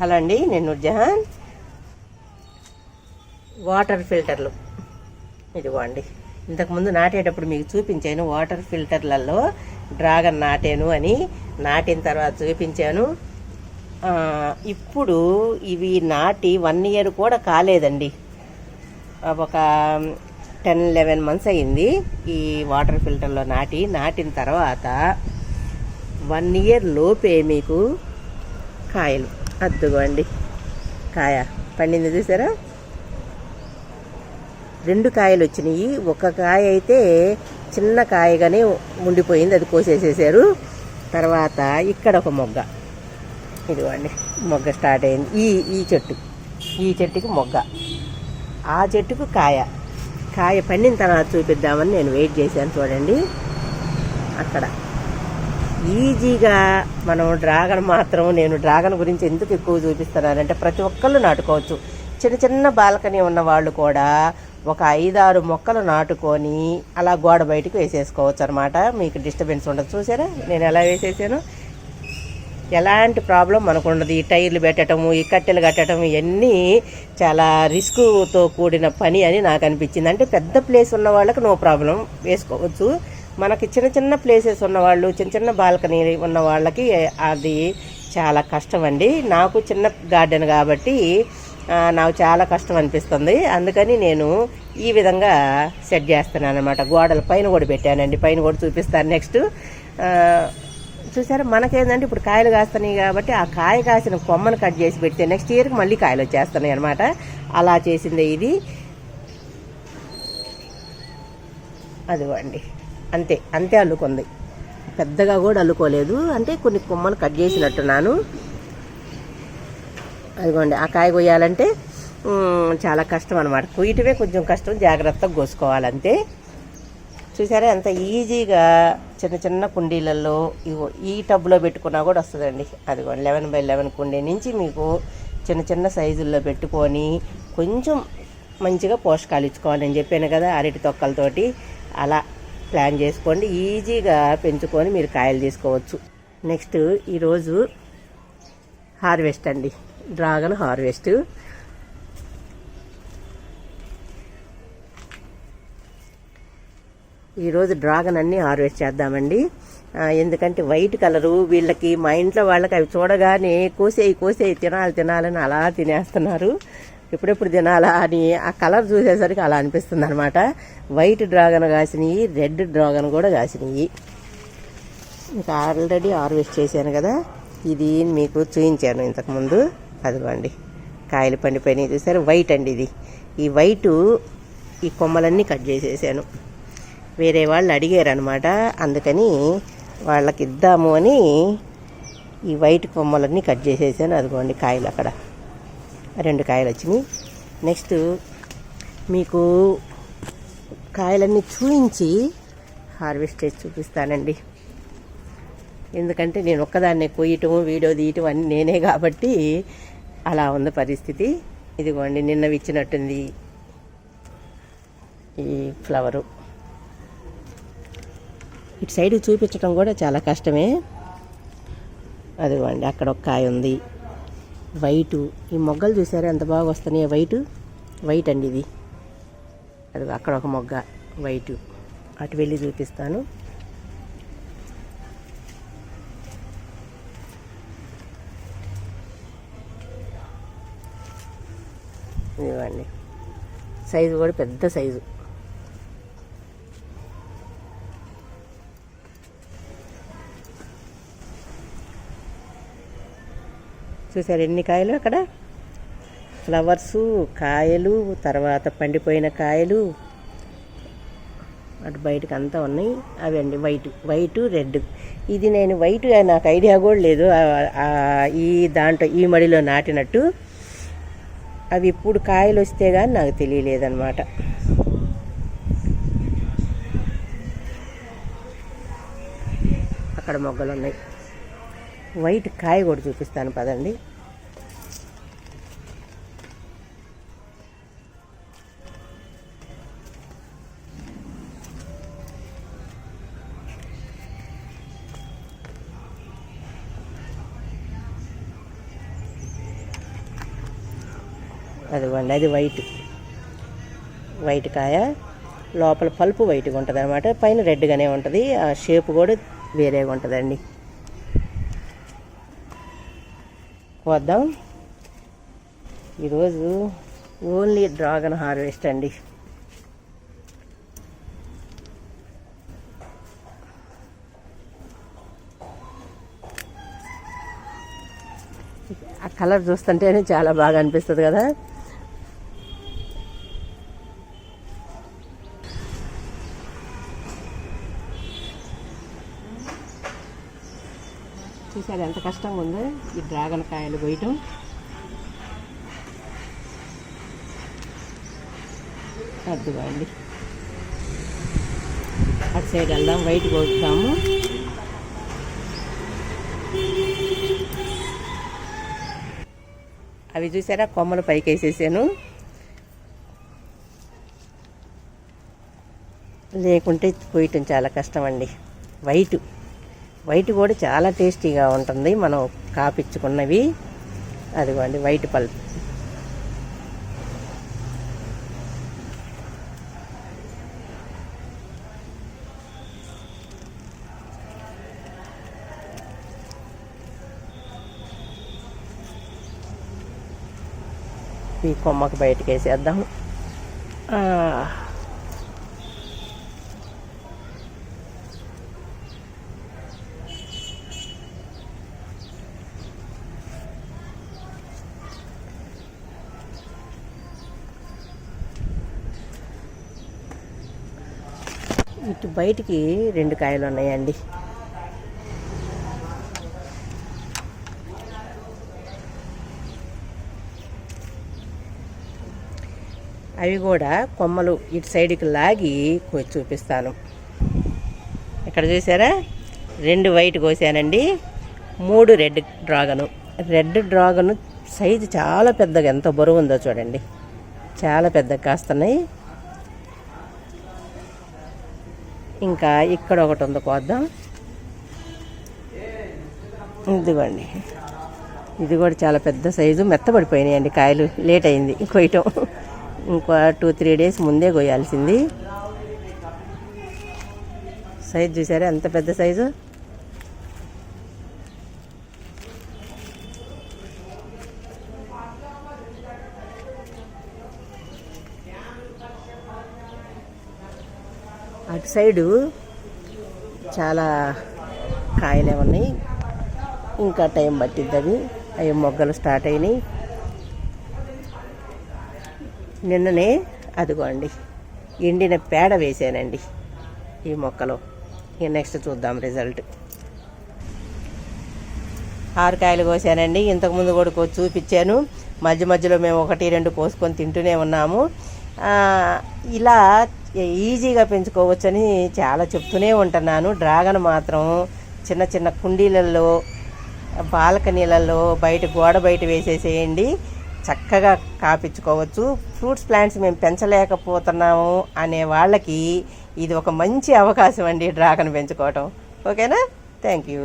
Hello అండి నేను Nurjahan. Water ఫిల్టర్లు. ఇదిగోండి. ఇంతకుముందు నాటేటప్పుడు మీకు చూపించాను వాటర్ ఫిల్టర్లలో డ్రాగన్ నాటాను అని. నాటిన తర్వాత చూపించాను. ఇప్పుడు ఇవి నాటి వన్ ఇయర్ కూడా కాలేదండి. ఒక టెన్ లెవెన్ మంత్స్ అయింది ఈ వాటర్ ఫిల్టర్లో నాటి. నాటిన తర్వాత వన్ ఇయర్ లోపే మీకు కాయలు. అద్దుగోండి. కాయ పండింది చూసారా? రెండు కాయలు వచ్చినాయి. ఒక కాయ అయితే చిన్న కాయగానే ఉండిపోయింది. అది కోసేసేసారు. తర్వాత ఇక్కడ ఒక మొగ్గ. ఇదిగోండి మొగ్గ స్టార్ట్ అయింది. ఈ ఈ చెట్టు. ఈ చెట్టుకి మొగ్గ. ఆ చెట్టుకు కాయ. కాయ పండిన తర్వాత చూపిద్దామని నేను వెయిట్ చేశాను చూడండి. అక్కడ. ఈజీగా మనం డ్రాగన్ మాత్రం నేను డ్రాగన్ గురించి ఎందుకు ఎక్కువ చూపిస్తున్నానంటే ప్రతి ఒక్కళ్ళు నాటుకోవచ్చు. చిన్న చిన్న బాల్కనీ ఉన్న వాళ్ళు కూడా ఒక ఐదారు మొక్కలు నాటుకొని అలా గోడ బయటకు వేసేసుకోవచ్చు అనమాట మీకు డిస్టర్బెన్స్ ఉండదు. చూసారా? నేను ఎలా వేసేసాను? ఎలాంటి ప్రాబ్లం మనకు ఉండదు. ఈ టైర్లు పెట్టడము ఈ కట్టెలు కట్టడం ఇవన్నీ చాలా రిస్క్తో కూడిన పని అని నాకు అనిపించింది. అంటే పెద్ద ప్లేస్ ఉన్న వాళ్ళకి నో ప్రాబ్లం వేసుకోవచ్చు. మనకి చిన్న చిన్న ప్లేసెస్ ఉన్నవాళ్ళు చిన్న చిన్న బాల్కనీ ఉన్న వాళ్ళకి అది చాలా కష్టం అండి నాకు చిన్న గార్డెన్ కాబట్టి నాకు చాలా కష్టం అనిపిస్తుంది. అందుకని నేను ఈ విధంగా సెట్ చేస్తున్నాను అనమాట గోడల పైన కూడా పెట్టానండి. పైన కూడా చూపిస్తాను నెక్స్ట్ చూసారా? మనకేందంటే ఇప్పుడు కాయలు కాస్తున్నాయి కాబట్టి ఆ కాయ కాసిన కొమ్మను కట్ చేసి పెడితే నెక్స్ట్ ఇయర్కి మళ్ళీ కాయలు వచ్చేస్తున్నాయి అనమాట అలా చేసిందే ఇది. అదిగోండి. అంతే అంతే అల్లుకుంది. పెద్దగా కూడా అల్లుకోలేదు. అంటే కొన్ని కొమ్మలు కట్ చేసినట్టున్నాను. అదిగోండి ఆ కాయ కొయ్యాలంటే చాలా కష్టం అనమాట కొయ్యటమే కొంచెం కష్టం జాగ్రత్తగా కోసుకోవాలంతే. చూసారా ఎంత ఈజీగా చిన్న చిన్న కుండీలలో ఇగో ఈ టబ్లో పెట్టుకున్నా కూడా వస్తుందండి. అదిగోండి లెవెన్ బై లెవెన్ కుండీ నుంచి మీకు చిన్న చిన్న సైజుల్లో పెట్టుకొని కొంచెం మంచిగా పోషకాలు ఇచ్చుకోవాలని చెప్పాను కదా అరటి తొక్కలతోటి. అలా ప్లాన్ చేసుకోండి ఈజీగా పెంచుకొని మీరు కాయలు తీసుకోవచ్చు. నెక్స్ట్ ఈరోజు హార్వెస్ట్ అండి. Dragon harvest. ఈరోజు డ్రాగన్ అన్ని హార్వెస్ట్ చేద్దామండి. ఎందుకంటే వైట్ కలరు వీళ్ళకి మా ఇంట్లో వాళ్ళకి అవి చూడగానే కోసేయి కోసేయి తినాలి తినాలని అలా తినేస్తున్నారు. ఎప్పుడెప్పుడు తినాలా అని ఆ కలర్ చూసేసరికి అలా అనిపిస్తుంది అనమాట వైట్ డ్రాగన్ కాసినవి రెడ్ డ్రాగన్ కూడా కాసినవి ఇంకా ఆల్రెడీ హార్వెస్ట్ చేశాను కదా. ఇది మీకు చూయించాను ఇంతకుముందు. అదిగోండి. కాయలు పండిపోయినాయి చూసారు. వైట్ అండి ఇది. ఈ వైటు ఈ కొమ్మలన్నీ కట్ చేసేసాను. వేరే వాళ్ళు అడిగారు అనమాట అందుకని వాళ్ళకి ఇద్దాము అని ఈ వైట్ కొమ్మలన్నీ కట్ చేసేసాను. అదిగోండి కాయలు అక్కడ. రెండు కాయలు వచ్చినాయి నెక్స్ట్ మీకు కాయలన్నీ చూయించి హార్వెస్ట్ చేసి చూపిస్తానండి. ఎందుకంటే నేను ఒక్కదాన్నే కొయ్యటం వీడియో తీయటం అన్నీ నేనే కాబట్టి అలా ఉంది పరిస్థితి. ఇదిగోండి నిన్న ఇచ్చినట్టుంది ఈ ఫ్లవరు. ఇటు సైడ్ చూపించడం కూడా చాలా కష్టమే. అదిగోండి అక్కడ ఒక కాయ ఉంది. వైటు. ఈ మొగ్గలు చూసారా? ఎంత బాగా వస్తున్నాయి. వైటు వైట్ అండి ఇది. అది అక్కడ ఒక మొగ్గ వైటు. అటు వెళ్ళి చూపిస్తాను. ఇవ్వండి సైజు కూడా పెద్ద సైజు. చూసారు ఎన్ని కాయలు అక్కడ? ఫ్లవర్సు కాయలు తర్వాత పండిపోయిన కాయలు. అటు బయటకు అంతా ఉన్నాయి. అవి అండి వైట్ వైట్ రెడ్. ఇది నేను వైట్ నాకు ఐడియా కూడా లేదు. ఈ దాంట్లో ఈ మడిలో నాటినట్టు. అవి ఇప్పుడు కాయలు వస్తే కానీ నాకు తెలియలేదన్నమాట. అక్కడ మొగ్గలు ఉన్నాయి. వైట్ కాయ కూడా చూపిస్తాను పదండి. అదిగోండి అది వైట్. వైట్ కాయ లోపల పల్పు వైట్గా ఉంటుంది అనమాట పైన రెడ్గానే ఉంటుంది. ఆ షేప్ కూడా వేరేగా ఉంటుందండి. వద్దాం ఈరోజు ఓన్లీ డ్రాగన్ హార్వెస్ట్ అండి. ఆ కలర్ చూస్తుంటేనే చాలా బాగా అనిపిస్తుంది కదా. చూసారు ఎంత కష్టంగా ఉందో? ఈ డ్రాగన్ కాయలు వేయటం అద్దుగా అండి అటు సైడ్ వెళ్దాం వైట్ కోస్తాము అవి చూసారా? కొమ్మలు పైకి వేసేసాను లేకుంటే కొయ్యటం చాలా కష్టం అండి వైట్. వైట్ కూడా చాలా టేస్టీగా ఉంటుంది. మనం కాపించుకున్నవి. అదిగోండి వైట్ పల్ప్ ఈ కొమ్మకు బయటకు వేసేద్దాం ఇటు బయటికి రెండు కాయలు ఉన్నాయండి. అవి కూడా కొమ్మలు ఇటు సైడ్కి లాగి కోసి చూపిస్తాను. ఇక్కడ చూసారా? రెండు వైట్ కోసానండి. మూడు red dragon. Red dragon size చాలా పెద్దగా ఎంత బరువు ఉందో చూడండి. చాలా పెద్దగా కాస్తున్నాయి. ఇంకా ఇక్కడ ఒకటి ఉంది కోద్దాం ఇదిగోండి. ఇది కూడా చాలా పెద్ద సైజు మెత్తబడిపోయినాయండి కాయలు. లేట్ అయింది కొయ్యటం. ఇంకో టూ త్రీ డేస్ ముందే కొయ్యాల్సింది. సైజు చూసారా ఎంత పెద్ద సైజు? సైడు చాలా కాయలే ఉన్నాయి. ఇంకా టైం పట్టిద్ది అవి అవి మొగ్గలు స్టార్ట్ అయినాయి. నిన్ననే అదిగోండి ఎండిన పేడ వేసానండి ఈ మొక్కలో. ఇక నెక్స్ట్ చూద్దాం రిజల్ట్. ఆరు కాయలు కోసానండి. ఇంతకుముందు కూడా చూపించాను. మధ్య మధ్యలో మేము ఒకటి రెండు కోసుకొని తింటూనే ఉన్నాము. ఇలా ఈజీగా పెంచుకోవచ్చని చాలా చెప్తూనే ఉంటున్నాను. డ్రాగన్ మాత్రం చిన్న చిన్న కుండీలలో బాల్కనీలలో బయట గోడ బయట వేసేసేయండి. చక్కగా కాపించుకోవచ్చు. ఫ్రూట్స్ ప్లాంట్స్ మేము పెంచలేకపోతున్నాము అనే వాళ్ళకి ఇది ఒక మంచి అవకాశం అండి డ్రాగన్ పెంచుకోవటం. ఓకేనా? Thank you.